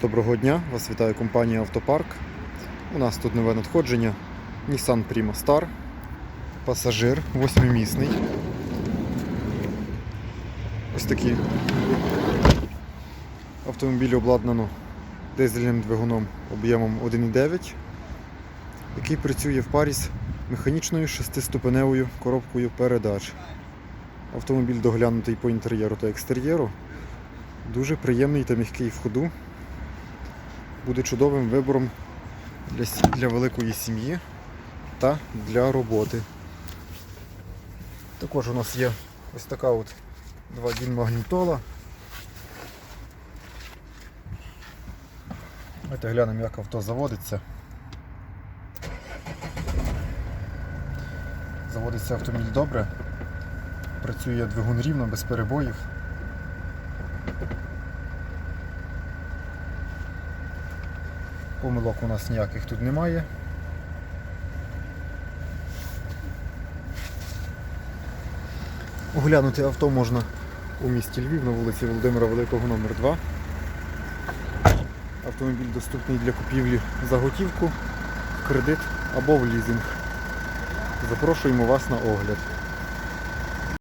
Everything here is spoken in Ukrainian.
Доброго дня, вас вітає компанія Автопарк. У нас тут нове надходження Nissan Prima Star. Пасажир восьмимісний. Ось такий автомобіль обладнано дизельним двигуном об'ємом 1,9, який працює в парі з механічною шестиступеневою коробкою передач. Автомобіль доглянутий по інтер'єру та екстер'єру. Дуже приємний та м'який в ходу. Буде чудовим вибором для, для великої сім'ї та для роботи. Також у нас є ось така от 2 дін магнітола. Давайте глянемо, як авто заводиться. Заводиться автомобіль добре. Працює двигун рівно, без перебоїв. Помилок у нас ніяких тут немає. Оглянути авто можна у місті Львів на вулиці Володимира Великого номер 2. Автомобіль доступний для купівлі за готівку, в кредит або в лізинг. Запрошуємо вас на огляд.